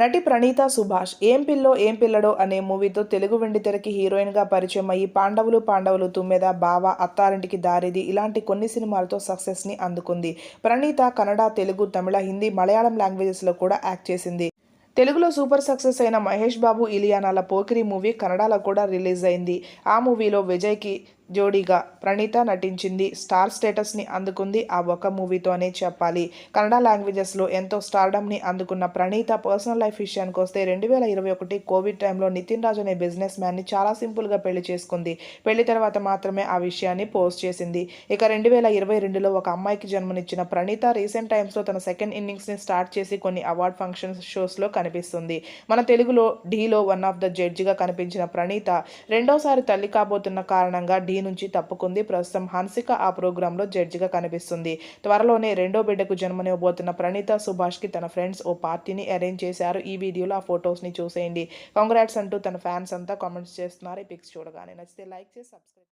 నటి ప్రణీత సుభాష్ ఏం పిల్లో ఏం పిల్లడో అనే మూవీతో తెలుగు వెండితెరకి హీరోయిన్గా పరిచయం అయ్యి పాండవులు పాండవులు తుమ్మెద బావ అత్తారింటికి దారిది ఇలాంటి కొన్ని సినిమాలతో సక్సెస్ని అందుకుంది. ప్రణీత కన్నడ తెలుగు తమిళ హిందీ మలయాళం లాంగ్వేజెస్లో కూడా యాక్ట్ చేసింది. తెలుగులో సూపర్ సక్సెస్ అయిన మహేష్ బాబు ఇలియానాల పోకిరి మూవీ కన్నడలో కూడా రిలీజ్ అయింది. ఆ మూవీలో విజయ్కి జోడీగా ప్రణీత నటించింది. స్టార్ స్టేటస్ని అందుకుంది ఆ ఒక మూవీతోనే చెప్పాలి. కన్నడ లాంగ్వేజెస్లో ఎంతో స్టార్డమ్ని అందుకున్న ప్రణీత పర్సనల్ లైఫ్ విషయానికి వస్తే రెండు వేల ఇరవై ఒకటి కోవిడ్ టైంలో నితిన్ రాజు అనే బిజినెస్ మ్యాన్ని చాలా సింపుల్గా పెళ్ళి చేసుకుంది. పెళ్ళి తర్వాత మాత్రమే ఆ విషయాన్ని పోస్ట్ చేసింది. ఇక రెండు వేల ఇరవై రెండులో ఒక అమ్మాయికి జన్మనిచ్చిన ప్రణీత రీసెంట్ టైమ్స్లో తన సెకండ్ ఇన్నింగ్స్ని స్టార్ట్ చేసి కొన్ని అవార్డ్ ఫంక్షన్స్ షోస్లో కనిపిస్తుంది. మన తెలుగులో ఢీలో వన్ ఆఫ్ ద జడ్జిగా కనిపించిన ప్రణీత రెండోసారి తల్లి కాబోతున్న కారణంగా ఢీ నుంచి తప్పుకుంది. ప్రస్తుతం హన్సిక ఆ ప్రోగ్రాంలో జడ్జిగా కనిపిస్తుంది. త్వరలోనే రెండో బిడ్డకు జన్మనివ్వబోతున్న ప్రణీత సుభాష్కి తన ఫ్రెండ్స్ ఓ పార్టీని అరేంజ్ చేశారు. ఈ వీడియోలో ఆ ఫొటోస్ని చూసేయండి. కాంగ్రాట్స్ అంటూ తన ఫ్యాన్స్ అంతా కామెంట్స్ చేస్తున్నారు. ఈ పిక్స్ చూడగానే నచ్చితే లైక్ చేసి సబ్స్క్రైబ్